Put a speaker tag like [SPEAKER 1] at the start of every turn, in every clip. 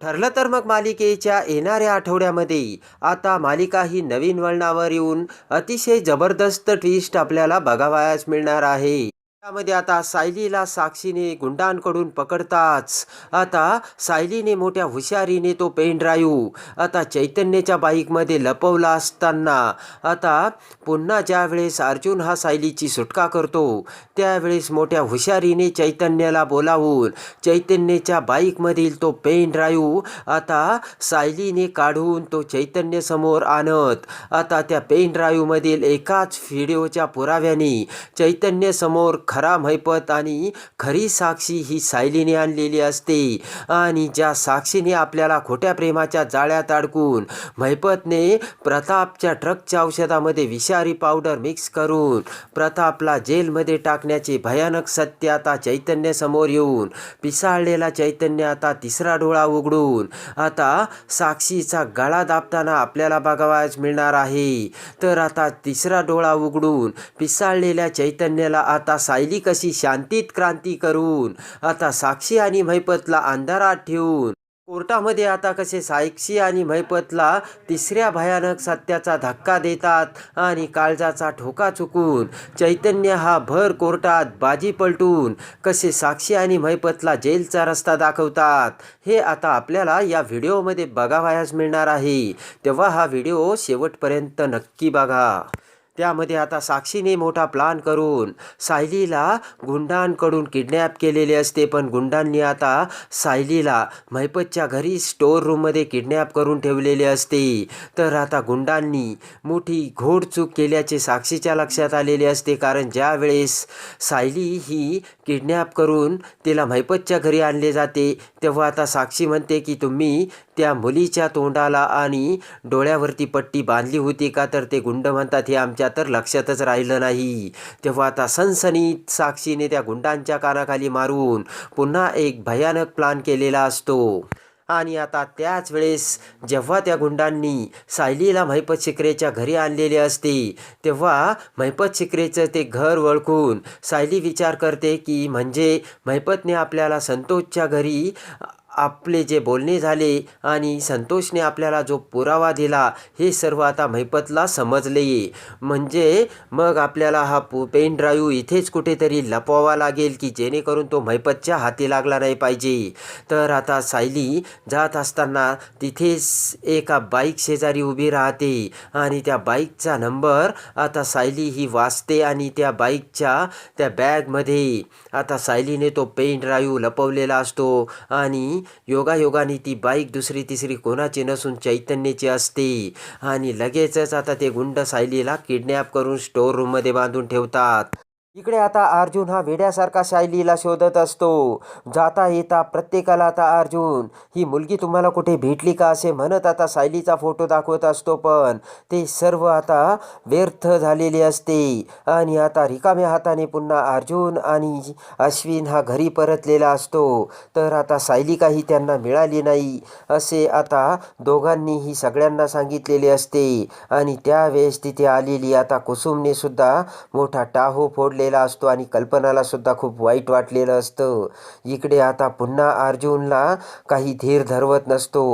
[SPEAKER 1] ठरलं तर मग मालिकेच्या येणाऱ्या आठवड्यामध्ये आता मालिका ही नवीन वळणावर येऊन अतिशय जबरदस्त ट्विस्ट आपल्याला बघावयास मिळणार आहे. त्यामध्ये आता सायलीला साक्षीने गुंडांकडून पकडताच. आता सायलीने मोठ्या हुशारीने तो पेन ड्राईव्ह आता चैतन्याच्या बाईकमध्ये लपवला असताना. आता पुन्हा ज्यावेळेस अर्जुन हा सायलीची सुटका करतो त्यावेळेस मोठ्या हुशारीने चैतन्याला बोलावून चैतन्याच्या बाईकमधील तो पेन ड्राईव्ह आता सायलीने काढून तो चैतन्यसमोर आणत. आता त्या पेन ड्राईव्हमधील एकाच व्हिडिओच्या पुराव्याने चैतन्यसमोर खरा मैपत आणि खरी साक्षी ही सायलीने आणलेली असते. आणि ज्या साक्षीने आपल्याला खोट्या प्रेमाच्या जाळ्यात अडकून मैपतने प्रतापच्या ट्रकच्या औषधामध्ये विषारी पावडर मिक्स करून प्रतापला जेलमध्ये टाकण्याचे भयानक सत्य आता चैतन्य समोर येऊन पिसाळलेला चैतन्य आता तिसरा डोळा उघडून आता साक्षीचा गळा दाबताना आपल्याला बघावयास मिळणार आहे. तर आता तिसरा डोळा उघडून पिसाळलेल्या चैतन्याला आता राहिली कशी शांतीत क्रांती करून. आता साक्षी आणि मैपतला अंधारात ठेवून. कोर्टामध्ये आता कसे साक्षी आणि मैपतला तिसऱ्या भयानक सत्याचा धक्का देतात आणि काळजाचा ठोका चुकून. चैतन्य हा भर कोर्टात बाजी पलटून कसे साक्षी आणि मैपतला जेलचा रस्ता दाखवतात हे आता आपल्याला या व्हिडिओमध्ये बघावयास मिळणार आहे. तेव्हा हा व्हिडिओ शेवटपर्यंत नक्की बघा. त्यामध्ये आता साक्षीने मोठा प्लान करून सायलीला गुंडांकडून किडनॅप केलेले असते. पण गुंडांनी आता सायलीला मैपतच्या घरी स्टोअर रूममध्ये किडनॅप करून ठेवलेले असते. तर आता गुंडांनी मोठी घोडचूक केल्याचे साक्षीच्या लक्षात आलेले असते. कारण ज्यावेळेस सायली ही किडनॅप करून तिला मैपतच्या घरी आणले जाते तेव्हा आता साक्षी म्हणते की तुम्ही त्या मुलीच्या तोंडाला आणि डोळ्यावरती पट्टी बांधली होती का? तर ते गुंड म्हणतात हे आमच्या तर लक्षातच राहिलं नाही. तेव्हा आता सनसनीत साक्षीने त्या गुंडांच्या कानाखाली मारून पुन्हा एक भयानक प्लान केलेला असतो. आणि आता त्याच वेळेस जेव्हा त्या गुंडांनी सायलीला महिपत शिकरेच्या घरी आणलेले असते तेव्हा महिपत शिकरेचं ते घर ओळखून सायली विचार करते की म्हणजे महिपतने आपल्याला संतोषच्या घरी आपले जे बोलणे झाले आणि संतोषने आपल्याला जो पुरावा दिला हे सर्व आता महिपतला समजले. म्हणजे मग आपल्याला हा पु पेन ड्राईव्ह इथेच कुठेतरी लपवावा लागेल की जेणेकरून तो महिपतच्या हाती लागला नाही पाहिजे. तर आता सायली जात असताना तिथेच एका बाईक शेजारी उभी राहते आणि त्या बाईकचा नंबर आता सायली ही वाचते आणि त्या बाईकच्या त्या बॅगमध्ये. आता सायलीने तो पेन ड्राईव्ह लपवलेला असतो आणि योगायोगाने ती बाईक दुसरी तिसरी कोणाची नसून चैतन्याची असते. आणि लगेचच आता ते गुंड सायलीला किडनॅप करून स्टोर रूममध्ये बांधून ठेवतात. इकडे आता अर्जुन हा वेड्यासारखा शायलीला शोधत असतो. जाता येता प्रत्येकाला आता अर्जुन ही मुलगी तुम्हाला कुठे भेटली का? असे म्हणत आता सायलीचा फोटो दाखवत असतो पण ते सर्व आता व्यर्थ झालेले असते. आणि आता रिकाम्या हाताने पुन्हा अर्जुन आणि अश्विन हा घरी परतलेला असतो. तर आता सायली काही त्यांना मिळाली नाही असे आता दोघांनीही सगळ्यांना सांगितलेले असते. आणि त्यावेळेस तिथे आलेली आता कुसुमने सुद्धा मोठा टाहो पडलेला असतो आणि कल्पनाला सुद्धा खूप वाईट वाटलेलं असतं. इकडे आता पुन्हा अर्जुनला काही धीर धरवत नसतो.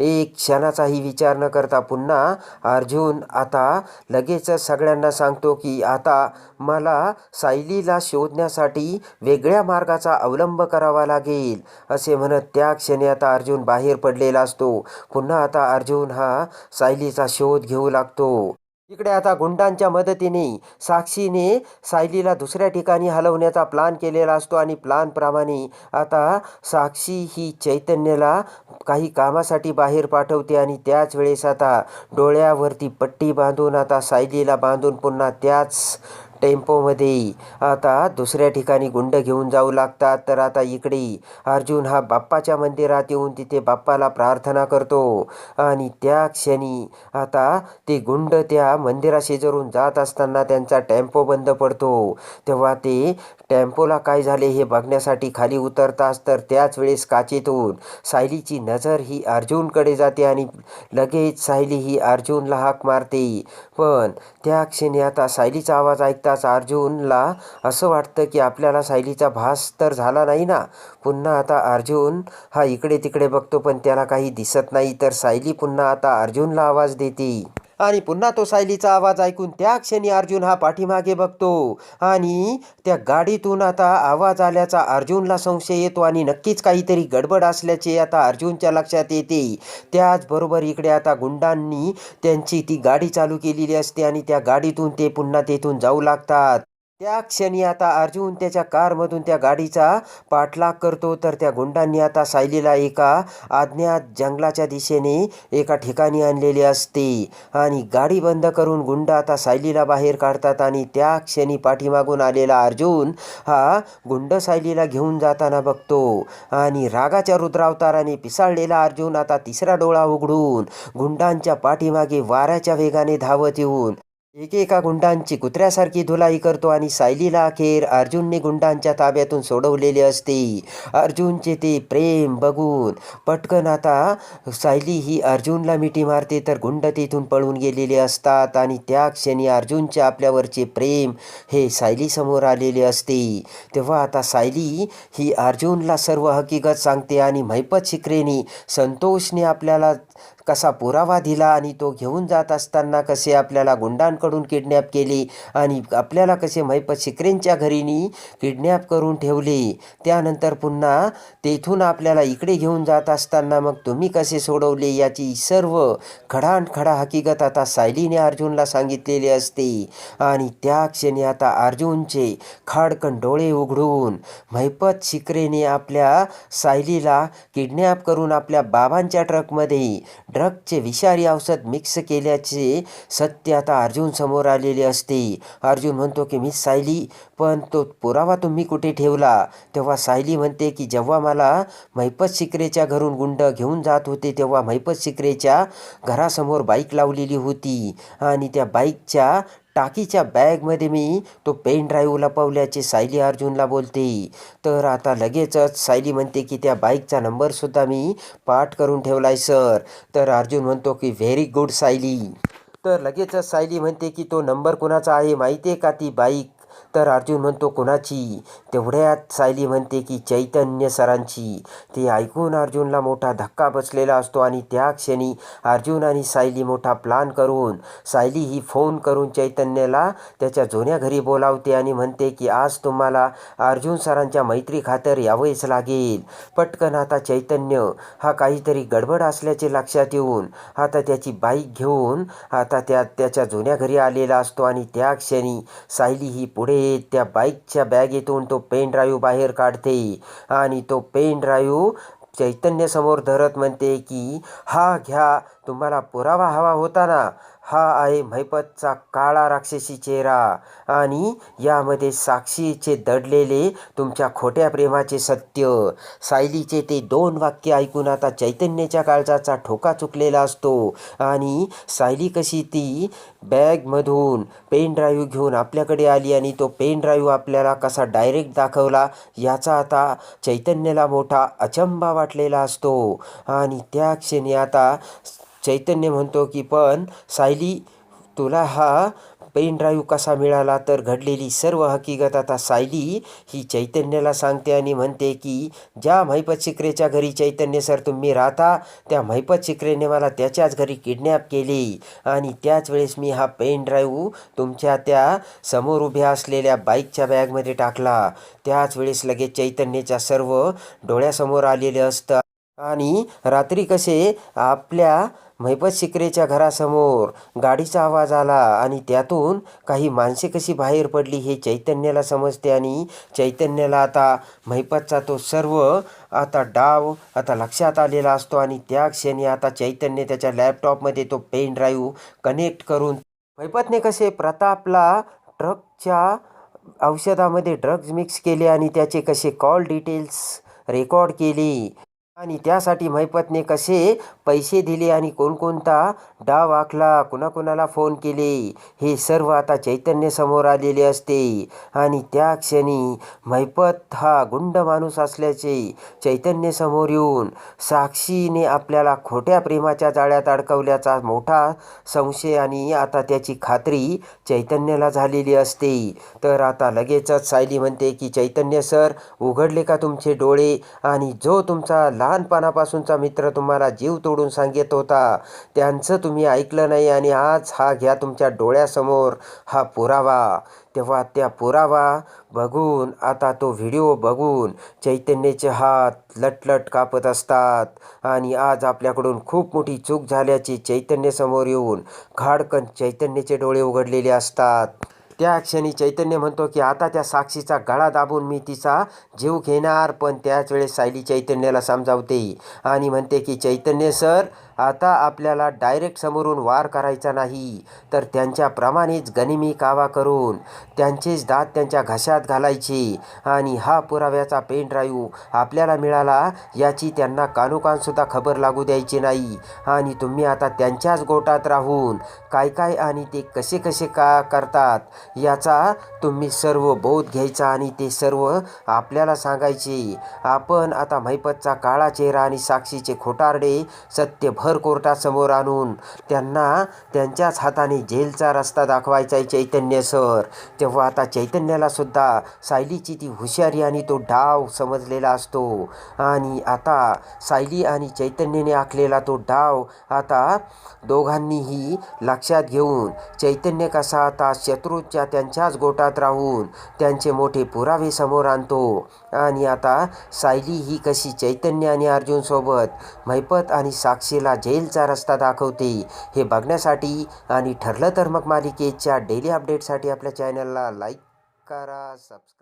[SPEAKER 1] एक क्षणाचाही विचार न करता पुन्हा अर्जुन आता लगेचच सगळ्यांना सांगतो की आता मला सायलीला शोधण्यासाठी वेगळ्या मार्गाचा अवलंब करावा लागेल असे म्हणत त्या क्षणी आता अर्जुन बाहेर पडलेला असतो. पुन्हा आता अर्जुन हा सायलीचा शोध घेऊ लागतो. इकडे आता गुंडांच्या मदतीने साक्षीने सायलीला दुसऱ्या ठिकाणी हलवण्याचा प्लान केलेला असतो आणि प्लानप्रमाणे आता साक्षी ही चैतन्याला काही कामासाठी बाहेर पाठवते आणि त्याच वेळेस आता डोळ्यावरती पट्टी बांधून आता सायलीला बांधून पुन्हा त्याच टेम्पोमध्ये आता दुसऱ्या ठिकाणी गुंड घेऊन जाऊ लागतात तर आता इकडे अर्जुन हा बाप्पाच्या मंदिरात येऊन तिथे बाप्पाला प्रार्थना करतो. आणि त्या क्षणी आता ते गुंड त्या मंदिराशेजारून जात असताना त्यांचा टेम्पो बंद पडतो. तेव्हा ते टेम्पोला काय झाले हे बघण्यासाठी खाली उतरताच तर त्याच वेळेस काचेतून सायलीची नजर ही अर्जुनकडे जाते आणि लगेच सायली ही अर्जुनला हाक मारते. पण त्या क्षणी आता सायलीचा आवाज ऐकताच अर्जुनला असं वाटतं की आपल्याला सायलीचा भास तर झाला नाही ना. पुन्हा आता अर्जुन हा इकडे तिकडे बघतो पण त्याला काही दिसत नाही. तर सायली पुन्हा आता अर्जुनला आवाज देते. आणि पुन्हा तो सायलीचा आवाज ऐकून त्या क्षणी अर्जुन हा पाठीमागे बघतो. आणि त्या गाडीतून आता आवाज आल्याचा अर्जुनला संशय येतो आणि नक्कीच काहीतरी गडबड असल्याचे आता अर्जुनच्या लक्षात येते. त्याचबरोबर इकडे आता गुंडांनी त्यांची ती गाडी चालू केलेली असते आणि त्या गाडीतून ते पुन्हा तेथून जाऊ लागतात. त्या क्षणी आता अर्जुन त्याच्या कारमधून त्या गाडीचा पाठलाग करतो. तर त्या गुंडांनी आता सायलीला एका अज्ञात जंगलाच्या दिशेने एका ठिकाणी आणलेले असते. आणि गाडी बंद करून गुंड आता सायलीला बाहेर काढतात आणि त्या क्षणी पाठीमागून आलेला अर्जुन हा गुंड सायलीला घेऊन जाताना बघतो. आणि रागाच्या रुद्रावताराने पिसाळलेला अर्जुन आता तिसरा डोळा उघडून गुंडांच्या पाठीमागे वाऱ्याच्या वेगाने धावत येऊन एकेका गुंडांची कुत्र्यासारखी धुलाई करतो आणि सायलीला अखेर अर्जुनने गुंडांच्या ताब्यातून सोडवलेले असते. अर्जुनचे ते प्रेम बघून पटकन आता सायली ही अर्जुनला मिठी मारते तर गुंड तेथून पळून गेलेले असतात आणि त्या क्षणी अर्जुनचे आपल्यावरचे प्रेम हे सायलीसमोर आलेले असते. तेव्हा आता सायली ही अर्जुनला सर्व हकीकत सांगते आणि महिपत शिकरेनी संतोषने आपल्याला कसा पुरावा दिला आणि तो घेऊन जात असताना कसे आपल्याला गुंडांकडून किडनॅप केले आणि आपल्याला कसे महिपत शिकरेंच्या घरीनी किडनॅप करून ठेवले. त्यानंतर पुन्हा तेथून आपल्याला इकडे घेऊन जात असताना मग तुम्ही कसे सोडवले याची सर्व खडानखडा हकीकत आता सायलीने अर्जुनला सांगितलेली असते. आणि त्या क्षणी आता अर्जुनचे खाडकन डोळे उघडून महिपत शिकरेने आपल्या सायलीला किडनॅप करून आपल्या बाबांच्या ट्रकमध्ये ड्रगचे विषारी औषध मिक्स केल्याचे सत्य आता अर्जुन समोर आलेले असते. अर्जुन म्हणतो की मी सायली पण तो पुरावा तुम्ही कुठे ठेवला? तेव्हा सायली म्हणते की जेव्हा मला महिपत शिकरेच्या घरून गुंड घेऊन जात होते तेव्हा महिपत शिकरेच्या घरासमोर बाईक लावलेली होती आणि त्या बाईकच्या टाकीच्या बॅगमध्ये मी तो पेन ड्राईव्ह लपवल्याचे सायली अर्जुनला बोलते. तर आता लगेचच सायली म्हणते की त्या बाईकचा नंबरसुद्धा मी पाठ करून ठेवला आहे सर. तर अर्जुन म्हणतो की व्हेरी गुड सायली. तर लगेचच सायली म्हणते की तो नंबर कुणाचा आहे? माहिती आहे का ती बाईक? तर अर्जुन म्हणतो कोणाची? तेवढ्यात सायली म्हणते की चैतन्य सरांची. ते ऐकून अर्जुनला मोठा धक्का बसलेला असतो आणि त्या क्षणी अर्जुन आणि सायली मोठा प्लान करून सायली ही फोन करून चैतन्यला त्याच्या जुन्या घरी बोलावते आणि म्हणते की आज तुम्हाला अर्जुन सरांच्या मैत्री खातर यावेच लागेल. पटकन आता चैतन्य हा काहीतरी गडबड असल्याचे लक्षात येऊन आता त्याची बाईक घेऊन आता त्या त्याच्या जुन्या घरी आलेला असतो आणि त्या क्षणी सायली ही पुढे येत त्या बाईकच्या बॅगेतून तो पेन ड्राईव्ह बाहेर काढते आणि तो पेन ड्राईव्ह चैतन्यसमोर धरत म्हणते की हा घ्या तुम्हाला पुरावा हवा होता ना? हा आहे महिपतचा काळा राक्षसी चेहरा आणि यामध्ये साक्षीचे दडलेले तुमच्या खोट्या प्रेमाचे सत्य. सायलीचे ते दोन वाक्य ऐकून आता चैतन्याच्या काळजाचा ठोका चुकलेला असतो आणि सायली कशी ती बॅगमधून पेन ड्राईव्ह घेऊन आपल्याकडे आली आणि तो पेन ड्राईव्ह आपल्याला कसा डायरेक्ट दाखवला याचा आता चैतन्याला मोठा अचंबा वाटलेला असतो. आणि त्या क्षणी आता चैतन्य म्हणतो की पण सायली तुला हा पेन ड्राईव्ह कसा मिळाला तर घडलेली सर्व हकीकत आता सायली ही चैतन्याला सांगते आणि म्हणते की ज्या महिपत शिकरेच्या घरी चैतन्य सर तुम्ही राहता त्या महिपत शिकरेने मला त्याच्याच घरी किडनॅप केले आणि त्याच वेळेस मी हा पेन ड्राईव्ह तुमच्या त्या समोर उभ्या असलेल्या बाईकच्या बॅगमध्ये टाकला. त्याच वेळेस लगेच चैतन्याच्या सर्व डोळ्यासमोर आलेले असतं आणि रात्री कसे आपल्या महिपत शिकरेच्या घरासमोर गाडीचा आवाज आला आणि त्यातून काही माणसे कशी बाहेर पडली हे चैतन्याला समजते आणि चैतन्याला आता महिपतचा तो सर्व आता डाव आता लक्षात आलेला असतो आणि त्या क्षणी आता चैतन्य त्याच्या लॅपटॉपमध्ये तो पेन ड्राईव्ह कनेक्ट करून महिपतने कसे प्रतापला ट्रकच्या औषधामध्ये ड्रग्ज मिक्स केले आणि त्याचे कसे कॉल डिटेल्स रेकॉर्ड केले. आणि त्यासाठी मैपतने कसे पैसे दिले आणि कोणकोणता डाव आखला कुणाकुणाला फोन केले हे सर्व आता चैतन्य समोर आलेले असते. आणि त्या क्षणी मैपत हा गुंड माणूस असल्याचे चैतन्य समोर येऊन साक्षीने आपल्याला खोट्या प्रेमाच्या जाळ्यात अडकवल्याचा मोठा संशय आणि आता त्याची खात्री चैतन्याला झालेली असते. तर आता लगेचच सायली म्हणते की चैतन्य सर उघडले का तुमचे डोळे? आणि जो तुमचा लहानपणापासूनचा मित्र तुम्हाला जीव तोडून सांगत होता. त्यांचं तुम्ही ऐकलं नाही आणि आज हा घ्या तुमच्या डोळ्यासमोर हा पुरावा. तेव्हा त्या पुरावा बघून आता तो व्हिडिओ बघून चैतन्याचे हात लटलट कापत असतात आणि आज आपल्याकडून खूप मोठी चूक झाल्याची चैतन्यसमोर येऊन खाडकन चैतन्याचे डोळे उघडलेले असतात. त्या क्षणी चैतन्य म्हणतो की आता त्या साक्षीचा गळा दाबून मी तिचा जीव घेणार पण त्याच वेळेस सायली चैतन्याला समजावते. आणि म्हणते की चैतन्य सर आता आपल्याला डायरेक्ट समोरून वार करायचा नाही. तर त्यांच्याप्रमाणेच गनिमी कावा करून त्यांचेच दात त्यांच्या घशात घालायचे आणि हा पुराव्याचा पेन ड्राईव्ह आपल्याला मिळाला याची त्यांना कानोकानसुद्धा खबर लागू द्यायची नाही. आणि तुम्ही आता त्यांच्याच गोटात राहून काय काय आणि ते कसे कसे का करतात याचा तुम्ही सर्व बोध घ्यायचा आणि ते सर्व आपल्याला सांगायचे. आपण आता महिपतचा काळा चेहरा आणि साक्षीचे खोटारडे सत्य भर कोर्टासमोर आणून त्यांना त्यांच्याच हाताने जेलचा रस्ता दाखवायचा आहे चैतन्य सर. तेव्हा आता चैतन्याला सुद्धा सायलीची ती हुशारी आणि तो डाव समजलेला असतो. आणि आता सायली आणि चैतन्याने आखलेला तो डाव आता दोघांनीही लक्षात घेऊन चैतन्य कसा आता शत्रूच्या त्यांच्याच गोटात राहून त्यांचे मोठे पुरावे समोर आणतो. आणि आता सायली ही कशी चैतन्य आणि अर्जुनसोबत मैपत आणि साक्षीला जेलचा रस्ता दाखवते. हे बघण्यासाठी आणि ठरलं तर मग मालिकेच्या डेली अपडेटसाठी आपल्या चॅनलला लाईक करा सबस्क्राईब